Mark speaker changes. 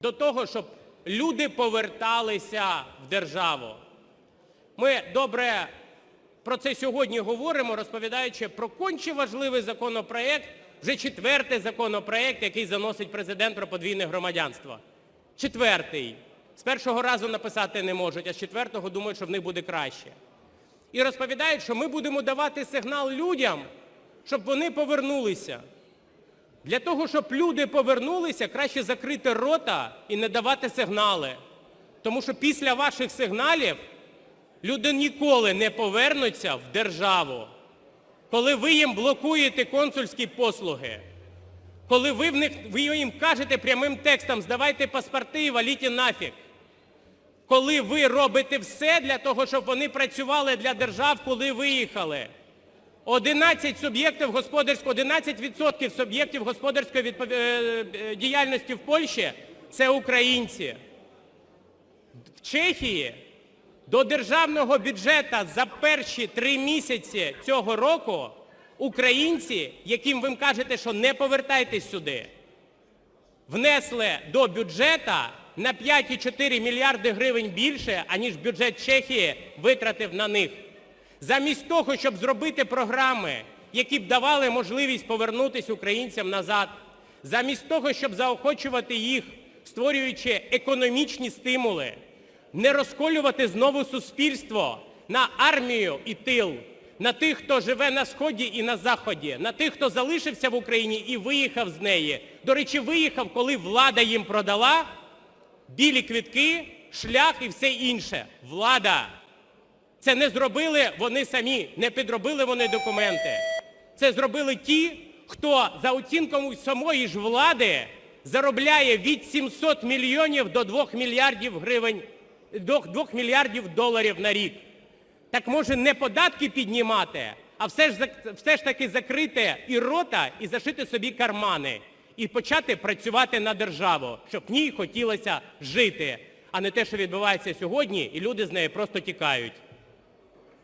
Speaker 1: до того, щоб люди поверталися в державу. Ми добре про це сьогодні говоримо, розповідаючи про конче важливий законопроект, вже четвертий законопроект, який заносить президент про подвійне громадянство. Четвертий. З першого разу написати не можуть, а з четвертого думають, що в них буде краще. І розповідають, що ми будемо давати сигнал людям, щоб вони повернулися. Для того, щоб люди повернулися, краще закрити рота і не давати сигнали. Тому що після ваших сигналів люди ніколи не повернуться в державу. Коли ви їм блокуєте консульські послуги, коли ви, в них, ви їм кажете прямим текстом «здавайте паспорти і валіть нафіг», коли ви робите все для того, щоб вони працювали для держав, коли виїхали. 11 суб'єктів господарського, 11% суб'єктів господарської е, е, діяльності в Польщі – це українці. В Чехії до державного бюджету за перші три місяці цього року українці, яким ви кажете, що не повертайтесь сюди, внесли до бюджету на 5,4 мільярди гривень більше, аніж бюджет Чехії витратив на них. Замість того, щоб зробити програми, які б давали можливість повернутися українцям назад, замість того, щоб заохочувати їх, створюючи економічні стимули, не розколювати знову суспільство на армію і тил, на тих, хто живе на Сході і на Заході, на тих, хто залишився в Україні і виїхав з неї. До речі, виїхав, коли влада їм продала білі квітки, шлях і все інше. Влада. Це не зробили вони самі, не підробили вони документи. Це зробили ті, хто за оцінками самої ж влади заробляє від 700 мільйонів до 2 мільярдів гривень, до 2 мільярдів доларів на рік. Так може не податки піднімати, а все ж, все ж таки закрити і рота, і зашити собі кармани, і почати працювати на державу, щоб в ній хотілося жити, а не те, що відбувається сьогодні, і люди з неї просто тікають.